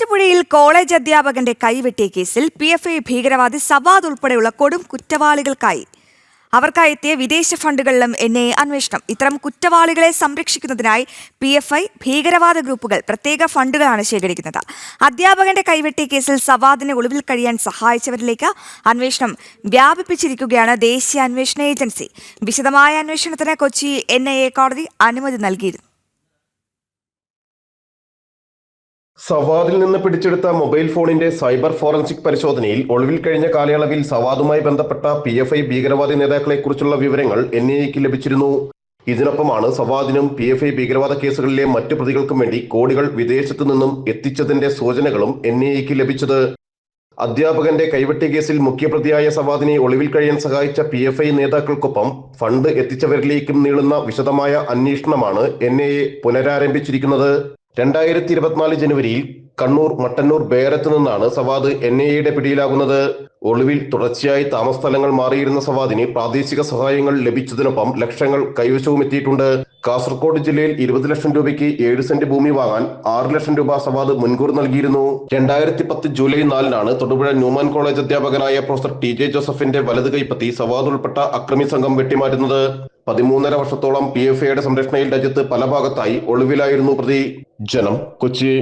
മൂവാറ്റുപുഴയിൽ കോളേജ് അധ്യാപകന്റെ കൈവെട്ടിയ കേസിൽ പി എഫ് ഐ ഭീകരവാദി സവാദ് ഉൾപ്പെടെയുള്ള കൊടും കുറ്റവാളികൾക്കായി. അവർക്കായി എത്തിയ വിദേശ ഫണ്ടുകളിലും എൻ ഐ അന്വേഷണം. ഇത്തരം കുറ്റവാളികളെ സംരക്ഷിക്കുന്നതിനായി പി എഫ് ഐ ഭീകരവാദ ഗ്രൂപ്പുകൾ പ്രത്യേക ഫണ്ടുകളാണ് ശേഖരിക്കുന്നത്. അധ്യാപകന്റെ കൈവെട്ടിയ കേസിൽ സവാദിനെ ഒളിവിൽ കഴിയാൻ സഹായിച്ചവരിലേക്ക് അന്വേഷണം വ്യാപിപ്പിച്ചിരിക്കുകയാണ് ദേശീയ അന്വേഷണ ഏജൻസി. വിശദമായ അന്വേഷണത്തിന് കൊച്ചി എൻ കോടതി അനുമതി നൽകിയിരുന്നു. സവാദിൽ നിന്ന് പിടിച്ചെടുത്ത മൊബൈൽ ഫോണിന്റെ സൈബർ ഫോറൻസിക് പരിശോധനയിൽ ഒളിവിൽ കഴിഞ്ഞ കാലയളവിൽ സവാദുമായി ബന്ധപ്പെട്ട പി എഫ് ഐ ഭീകരവാദി നേതാക്കളെക്കുറിച്ചുള്ള വിവരങ്ങൾ എൻ ഐ എക്ക് ലഭിച്ചിരുന്നു. ഇതിനൊപ്പമാണ് സവാദിനും പി എഫ് ഐ ഭീകരവാദ കേസുകളിലെ മറ്റു പ്രതികൾക്കും വേണ്ടി കോടികൾ വിദേശത്തു നിന്നും എത്തിച്ചതിന്റെ സൂചനകളും എൻ ഐ എക്ക് ലഭിച്ചത്. അധ്യാപകന്റെ കൈവെട്ടി കേസിൽ മുഖ്യപ്രതിയായ സവാദിനെ ഒളിവിൽ കഴിയാൻ സഹായിച്ച പി എഫ് ഐ നേതാക്കൾക്കൊപ്പം ഫണ്ട് എത്തിച്ചവരിലേക്കും നീളുന്ന വിശദമായ അന്വേഷണമാണ് എൻ ഐ എ പുനരാരംഭിച്ചിരിക്കുന്നത്. രണ്ടായിരത്തി ഇരുപത്തിനാല് ജനുവരിയിൽ കണ്ണൂർ മട്ടന്നൂർ ബേരത്ത് നിന്നാണ് സവാദ് എൻ ഐ എയുടെ പിടിയിലാകുന്നത്. ഒളിവിൽ തുടർച്ചയായി താമസസ്ഥലങ്ങൾ മാറിയിരുന്ന സവാദിന് പ്രാദേശിക സഹായങ്ങൾ ലഭിച്ചതിനൊപ്പം ലക്ഷങ്ങൾ കൈവശവും എത്തിയിട്ടുണ്ട്. കാസർഗോഡ് ജില്ലയിൽ ഇരുപത് ലക്ഷം രൂപയ്ക്ക് ഏഴ് സെന്റ് ഭൂമി വാങ്ങാൻ ആറ് ലക്ഷം രൂപ സവാദ് മുൻകൂർ നൽകിയിരുന്നു. രണ്ടായിരത്തി പത്ത് ജൂലൈ നാലിനാണ് തൊടുപുഴ ന്യൂമാൻ കോളേജ് അധ്യാപകനായ പ്രൊഫസർ ടി ജെ ജോസഫിന്റെ വലത് കൈപ്പത്തി സവാദ് ഉൾപ്പെട്ട അക്രമി സംഘം വെട്ടിമാറ്റുന്നത്. പതിമൂന്നര വർഷത്തോളം പി എഫ് ഐയുടെ സംരക്ഷണയിൽ രാജ്യത്ത് പല ഭാഗത്തായി ഒളിവിലായിരുന്നു പ്രതി ജനം. കൊച്ചി.